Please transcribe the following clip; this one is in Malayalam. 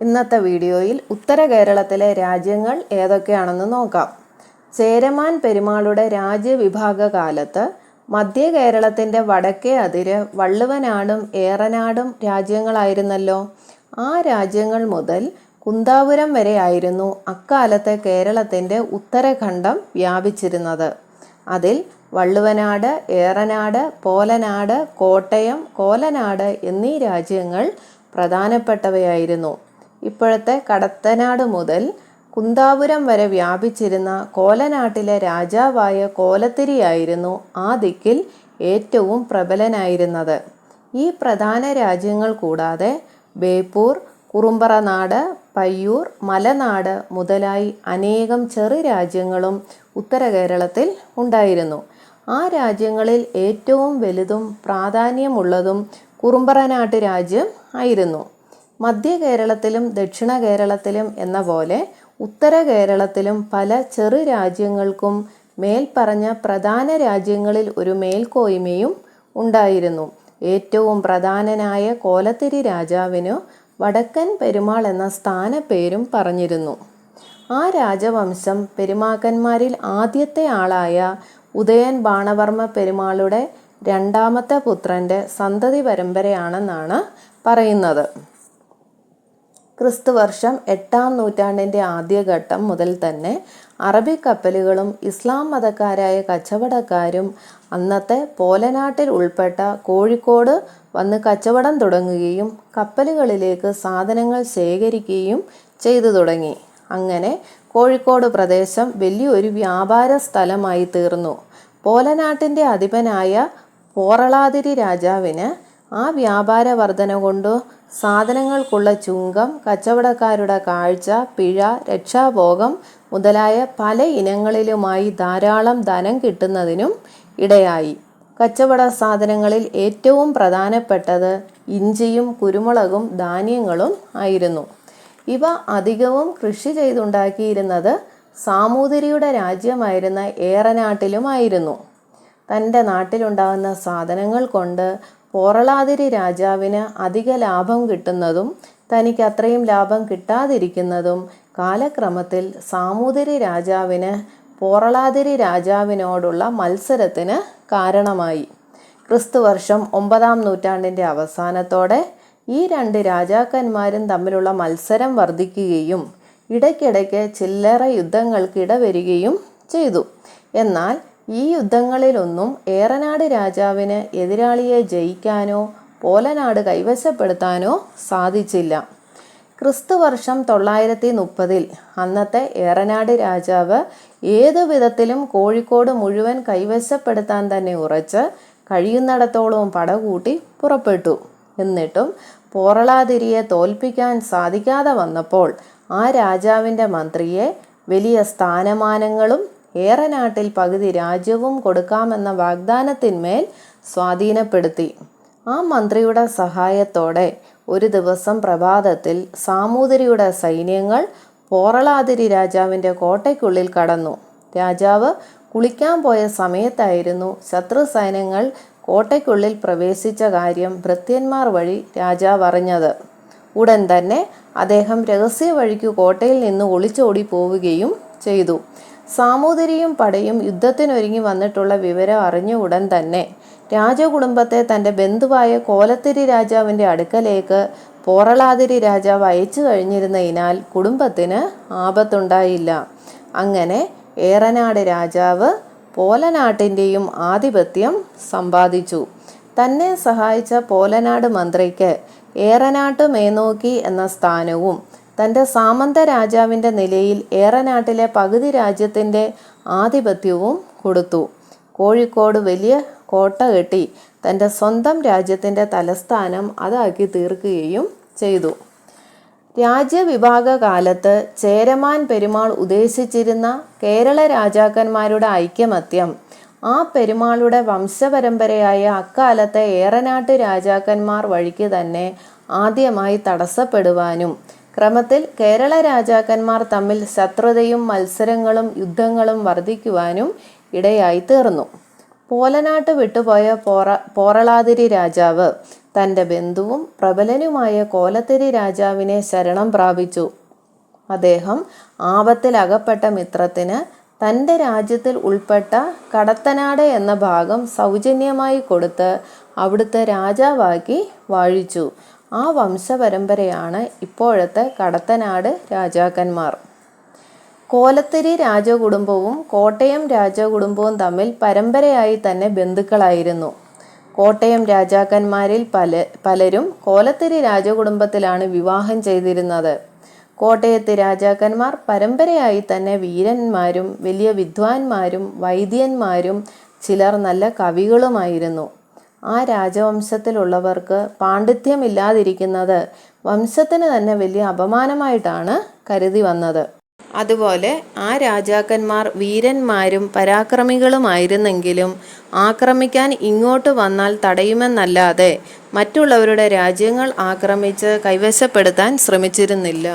ഇന്നത്തെ വീഡിയോയിൽ ഉത്തര കേരളത്തിലെ രാജ്യങ്ങൾ ഏതൊക്കെയാണെന്ന് നോക്കാം. ചേരമാൻ പെരുമാളുടെ രാജ്യവിഭാഗ കാലത്ത് മധ്യ കേരളത്തിന്റെ വടക്കേ അതിര് വള്ളുവനാടും ഏറനാടും രാജ്യങ്ങളായിരുന്നല്ലോ. ആ രാജ്യങ്ങൾ മുതൽ കുന്താപുരം വരെയായിരുന്നു അക്കാലത്തെ കേരളത്തിന്റെ ഉത്തരഖണ്ഡം വ്യാപിച്ചിരുന്നത്. അതിൽ വള്ളുവനാട് ഏറനാട് പോലനാട് കോട്ടയം കോലനാട് എന്നീ രാജ്യങ്ങൾ പ്രധാനപ്പെട്ടവയായിരുന്നു. ഇപ്പോഴത്തെ കടത്തനാട് മുതൽ കുന്താപുരം വരെ വ്യാപിച്ചിരുന്ന കോലനാട്ടിലെ രാജാവായ കോലത്തിരിയായിരുന്നു ആ ദിക്കിൽ ഏറ്റവും പ്രബലനായിരുന്നത്. ഈ പ്രധാന രാജ്യങ്ങൾ കൂടാതെ ബേപ്പൂർ കുറുമ്പറനാട് പയ്യൂർ മലനാട് മുതലായി അനേകം ചെറു രാജ്യങ്ങളും ഉത്തര കേരളത്തിൽ ഉണ്ടായിരുന്നു. ആ രാജ്യങ്ങളിൽ ഏറ്റവും വലുതും പ്രാധാന്യമുള്ളതും കുറുമ്പറനാട്ട് രാജ്യം ആയിരുന്നു. മധ്യ കേരളത്തിലും ദക്ഷിണ കേരളത്തിലും എന്ന പോലെ ഉത്തര കേരളത്തിലും പല ചെറു രാജ്യങ്ങൾക്കും മേൽപ്പറഞ്ഞ പ്രധാന രാജ്യങ്ങളിൽ ഒരു മേൽക്കോയ്മയും ഉണ്ടായിരുന്നു. ഏറ്റവും പ്രധാനനായ കോലത്തിരി രാജാവിനു വടക്കൻ പെരുമാൾ എന്ന സ്ഥാനപ്പേരും പറഞ്ഞിരുന്നു. ആ രാജവംശം പെരുമാക്കന്മാരിൽ ആദ്യത്തെ ആളായ ഉദയൻ ബാണവർമ്മ പെരുമാളുടെ രണ്ടാമത്തെ പുത്രന്റെ സന്തതി പരമ്പരയാണെന്നാണ് പറയുന്നത്. ക്രിസ്തുവർഷം എട്ടാം നൂറ്റാണ്ടിന്റെ ആദ്യഘട്ടം മുതൽ തന്നെ അറബി കപ്പലുകളും ഇസ്ലാം മതക്കാരായ കച്ചവടക്കാരും അന്നത്തെ പോലനാട്ടിൽ ഉൾപ്പെട്ട കോഴിക്കോട് വന്ന് കച്ചവടം തുടങ്ങുകയും കപ്പലുകളിലേക്ക് സാധനങ്ങൾ ശേഖരിക്കുകയും ചെയ്തു തുടങ്ങി. അങ്ങനെ കോഴിക്കോട് പ്രദേശം വലിയൊരു വ്യാപാര സ്ഥലമായി തീർന്നു. പോലനാട്ടിന്റെ അധിപനായ പോറളാതിരി രാജാവിന് ആ വ്യാപാര വർധന കൊണ്ടു സാധനങ്ങൾക്കുള്ള ചുങ്കം കച്ചവടക്കാരുടെ കാഴ്ച പിഴ രക്ഷാഭോഗം മുതലായ പല ഇനങ്ങളിലുമായി ധാരാളം ധനം കിട്ടുന്നതിനും ഇടയായി. കച്ചവട സാധനങ്ങളിൽ ഏറ്റവും പ്രധാനപ്പെട്ടത് ഇഞ്ചിയും കുരുമുളകും ധാന്യങ്ങളും ആയിരുന്നു. ഇവ അധികവും കൃഷി ചെയ്തുണ്ടാക്കിയിരുന്നത് സാമൂതിരിയുടെ രാജ്യമായിരുന്ന ഏറനാട്ടിലുമായിരുന്നു. തന്റെ നാട്ടിലുണ്ടാകുന്ന സാധനങ്ങൾ കൊണ്ട് പോറളാതിരി രാജാവിന് അധിക ലാഭം കിട്ടുന്നതും തനിക്ക് അത്രയും ലാഭം കിട്ടാതിരിക്കുന്നതും കാലക്രമത്തിൽ സാമൂതിരി രാജാവിന് പോറളാതിരി രാജാവിനോടുള്ള മത്സരത്തിന് കാരണമായി. ക്രിസ്തുവർഷം ഒമ്പതാം നൂറ്റാണ്ടിന്റെ അവസാനത്തോടെ ഈ രണ്ട് രാജാക്കന്മാരും തമ്മിലുള്ള മത്സരം വർദ്ധിക്കുകയും ഇടയ്ക്കിടയ്ക്ക് ചില്ലറ യുദ്ധങ്ങൾക്ക് ഇടവരികയും ചെയ്തു. എന്നാൽ ഈ യുദ്ധങ്ങളിലൊന്നും ഏറനാട് രാജാവിന് എതിരാളിയെ ജയിക്കാനോ പോലനാട് കൈവശപ്പെടുത്താനോ സാധിച്ചില്ല. ക്രിസ്തുവർഷം തൊള്ളായിരത്തി മുപ്പതിൽ അന്നത്തെ ഏറനാട് രാജാവ് ഏതു വിധത്തിലും കോഴിക്കോട് മുഴുവൻ കൈവശപ്പെടുത്താൻ തന്നെ ഉറച്ച് കഴിയുന്നിടത്തോളവും പടകൂട്ടി പുറപ്പെട്ടു. എന്നിട്ടും പോറളാതിരിയെ തോൽപ്പിക്കാൻ സാധിക്കാതെ വന്നപ്പോൾ ആ രാജാവിന്റെ മന്ത്രിയെ വലിയ സ്ഥാനമാനങ്ങളും ഏറനാട്ടിൽ പകുതി രാജ്യവും കൊടുക്കാമെന്ന വാഗ്ദാനത്തിന്മേൽ സ്വാധീനപ്പെടുത്തി. ആ മന്ത്രിയുടെ സഹായത്തോടെ ഒരു ദിവസം പ്രഭാതത്തിൽ സാമൂതിരിയുടെ സൈന്യങ്ങൾ പോറളാതിരി രാജാവിന്റെ കോട്ടയ്ക്കുള്ളിൽ കടന്നു. രാജാവ് കുളിക്കാൻ പോയ സമയത്തായിരുന്നു ശത്രു സൈന്യങ്ങൾ കോട്ടയ്ക്കുള്ളിൽ പ്രവേശിച്ച കാര്യം ഭൃത്യന്മാർ വഴി രാജാവ് അറിഞ്ഞത്. ഉടൻ തന്നെ അദ്ദേഹം രഹസ്യ വഴിക്ക് കോട്ടയിൽ നിന്ന് ഒളിച്ചോടി പോവുകയും ചെയ്തു. സാമൂതിരിയും പടയും യുദ്ധത്തിനൊരുങ്ങി വന്നിട്ടുള്ള വിവരം അറിഞ്ഞ ഉടൻ തന്നെ രാജകുടുംബത്തെ തന്റെ ബന്ധുവായ കോലത്തിരി രാജാവിന്റെ അടുക്കലേക്ക് പോറളാതിരി രാജാവ് അയച്ചു കഴിഞ്ഞിരുന്നതിനാൽ കുടുംബത്തിന് ആപത്തുണ്ടായില്ല. അങ്ങനെ ഏറനാട് രാജാവ് പോലനാട്ടിന്റെയും ആധിപത്യം സമ്പാദിച്ചു. തന്നെ സഹായിച്ച പോലനാട് മന്ത്രിക്ക് ഏറനാട്ട് മേനോക്കി എന്ന സ്ഥാനവും തന്റെ സാമന്ത രാജാവിന്റെ നിലയിൽ ഏറനാട്ടിലെ പകുതി രാജ്യത്തിന്റെ ആധിപത്യവും കൊടുത്തു. കോഴിക്കോട് വലിയ കോട്ട കെട്ടി തന്റെ സ്വന്തം രാജ്യത്തിന്റെ തലസ്ഥാനം അതാക്കി തീർക്കുകയും ചെയ്തു. രാജ്യവിഭാഗ കാലത്ത് ചേരമാൻ പെരുമാൾ ഉദ്ദേശിച്ചിരുന്ന കേരള രാജാക്കന്മാരുടെ ഐക്യമത്യം ആ പെരുമാളുടെ വംശപരമ്പരയായ അക്കാലത്തെ ഏറനാട്ട് രാജാക്കന്മാർ വഴിക്ക് തന്നെ ആദ്യമായി തടസ്സപ്പെടുവാനും ക്രമത്തിൽ കേരള രാജാക്കന്മാർ തമ്മിൽ ശത്രുതയും മത്സരങ്ങളും യുദ്ധങ്ങളും വർദ്ധിക്കുവാനും ഇടയായി തീർന്നു പോലനാട്ട് വിട്ടുപോയ പോറ പോറളാതിരി രാജാവ് തന്റെ ബന്ധുവും പ്രബലനുമായ കോലത്തിരി രാജാവിനെ ശരണം പ്രാപിച്ചു. അദ്ദേഹം ആപത്തിലകപ്പെട്ട മിത്രത്തിന് തന്റെ രാജ്യത്തിൽ ഉൾപ്പെട്ട കടത്തനാട് എന്ന ഭാഗം സൗജന്യമായി കൊടുത്ത് അവിടുത്തെ രാജാവാക്കി വാഴിച്ചു. ആ വംശപരമ്പരയാണ് ഇപ്പോഴത്തെ കടത്തനാട് രാജാക്കന്മാർ. കോലത്തരി രാജകുടുംബവും കോട്ടയം രാജകുടുംബവും തമ്മിൽ പരമ്പരയായി തന്നെ ബന്ധുക്കളായിരുന്നു. കോട്ടയം രാജാക്കന്മാരിൽ പല പലരും കോലത്തരി രാജകുടുംബത്തിലാണ് വിവാഹം ചെയ്തിരുന്നത്. കോട്ടയത്തെ രാജാക്കന്മാർ പരമ്പരയായി തന്നെ വീരന്മാരും വലിയ വിദ്വാൻമാരും വൈദ്യന്മാരും ചിലർ നല്ല കവികളുമായിരുന്നു. ആ രാജവംശത്തിലുള്ളവർക്ക് പാണ്ഡിത്യമില്ലാതിരിക്കുന്നത് വംശത്തിന് തന്നെ വലിയ അപമാനമായിട്ടാണ് കരുതി വന്നത്. അതുപോലെ ആ രാജാക്കന്മാർ വീരന്മാരും പരാക്രമികളുമായിരുന്നെങ്കിലും ആക്രമിക്കാൻ ഇങ്ങോട്ട് വന്നാൽ തടയുമെന്നല്ലാതെ മറ്റുള്ളവരുടെ രാജ്യങ്ങൾ ആക്രമിച്ച് കൈവശപ്പെടുത്താൻ ശ്രമിച്ചിരുന്നില്ല.